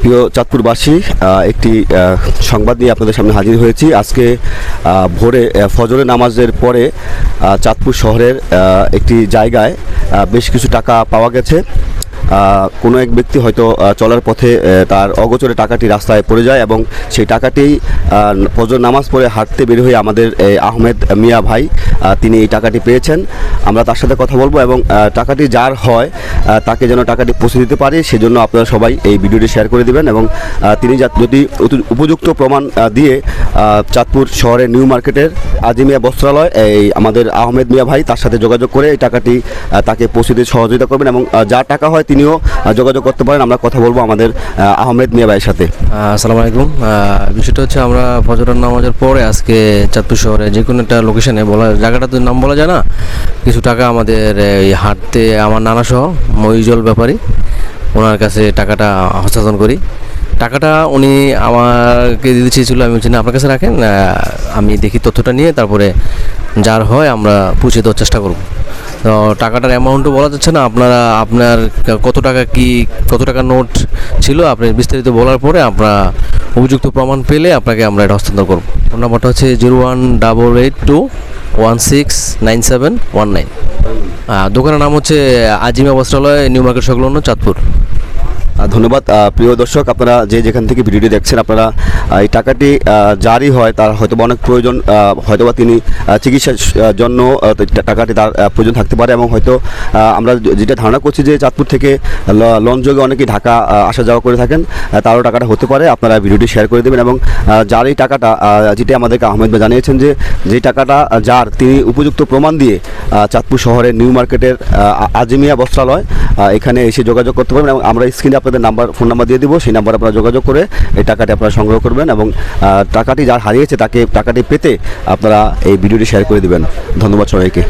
প্রিয় চাঁদপুরবাসী একটি সংবাদ নিয়ে আপনাদের সামনে হাজির হয়েছি। আজকে ভোরে ফজরে নামাজের পরে চাঁদপুর শহরের একটি জায়গায় বেশ কিছু টাকা পাওয়া গেছে। কোনো এক ব্যক্তি হয়তো চলার পথে তার অগোচরে টাকাটি রাস্তায় পড়ে যায় এবং সেই টাকাটি ফজর নামাজ পড়ে হাঁটতে বের হয়ে আমাদের আহমেদ মিয়া ভাই তিনি এই টাকাটি পেয়েছেন। আমরা তার সাথে কথা বলব এবং টাকাটি যার হয় তাকে যেন টাকাটি পৌঁছে দিতে পারে, সেজন্য আপনারা সবাই এই ভিডিওটি শেয়ার করে দিবেন এবং তিনি যদি উপযুক্ত প্রমাণ দিয়ে চাঁদপুর শহরের নিউ মার্কেটের আজিমিয়া বস্ত্রালয়, এই আমাদের আহমেদ মিয়া ভাই তার সাথে যোগাযোগ করে এই টাকাটি তাকে পৌঁছে দিতে সহযোগিতা করবেন এবং যা টাকা হয় তিনিও যোগাযোগ করতে পারেন। আমরা কথা বলব আমাদের আহমেদ মিয়া ভাইয়ের সাথে। আসসালামু আলাইকুম। বিষয়টা হচ্ছে আমরা ফজরের নামাজের পরে আজকে চাঁদপুর শহরে যে কোনো একটা লোকেশনে বলা জায়গাটা তো নাম বলা যায় না? কিছু টাকা আমাদের এই হাঁটতে আমার নানা সহ মহিজল ব্যাপারী, ওনার কাছে টাকাটা হস্তান্তর করি। টাকাটা উনি আমাকে দিতে চেয়েছিল, আমি বলছি, না, আপনার কাছে রাখেন আমি দেখি তথ্যটা নিয়ে তারপরে যার হয় আমরা পৌঁছে দেওয়ার চেষ্টা করব। তো টাকাটার অ্যামাউন্টও বলা যাচ্ছে না। আপনারা, আপনার কত টাকা কি, কত টাকা নোট ছিল, আপনি বিস্তারিত বলার পরে আমরা উপযুক্ত প্রমাণ পেলে আপনাকে আমরা এটা হস্তান্তর করব। ফোন নাম্বারটা হচ্ছে zero one double eight two one six nine seven one nine. দোকানের নাম হচ্ছে আজিমা বস্ত্রালয়, নিউ মার্কেট সংলগ্ন চাঁদপুর। ধন্যবাদ। প্রিয় দর্শক, আপনারা যে যেখান থেকে ভিডিওটি দেখছেন, আপনারা এই টাকাটি যারই হয় তার হয়তো অনেক প্রয়োজন হয়তোবা তিনি চিকিৎসার জন্য টাকাটি তার প্রয়োজন থাকতে পারে এবং হয়তো আমরা যেটা ধারণা করছি যে চাঁদপুর থেকে ল- লঞ্চ যোগে অনেকেই ঢাকা আসা যাওয়া করে থাকেন তারও টাকাটা হতে পারে। আপনারা ভিডিওটি শেয়ার করে দেবেন এবং যার এই টাকাটা যেটা আমাদেরকে আহমেদ ভাই জানিয়েছেন যে যে টাকাটা যার তিনি উপযুক্ত প্রমাণ দিয়ে চাঁদপুর শহরের নিউ মার্কেটের আজিমিয়া বস্ত্রালয় এখানে এসে যোগাযোগ করতে পারবেন এবং আমরা স্ক্রিনে আপনাদের নাম্বার, ফোন নাম্বার দিয়ে দিব, সেই নাম্বার আপনারা যোগাযোগ করে এই টাকাটি আপনারা সংগ্রহ করবেন এবং টাকাটি যার হারিয়েছে তাকে, টাকাটি পেতে আপনারা এই ভিডিওটি শেয়ার করে দেবেন। ধন্যবাদ সবাইকে।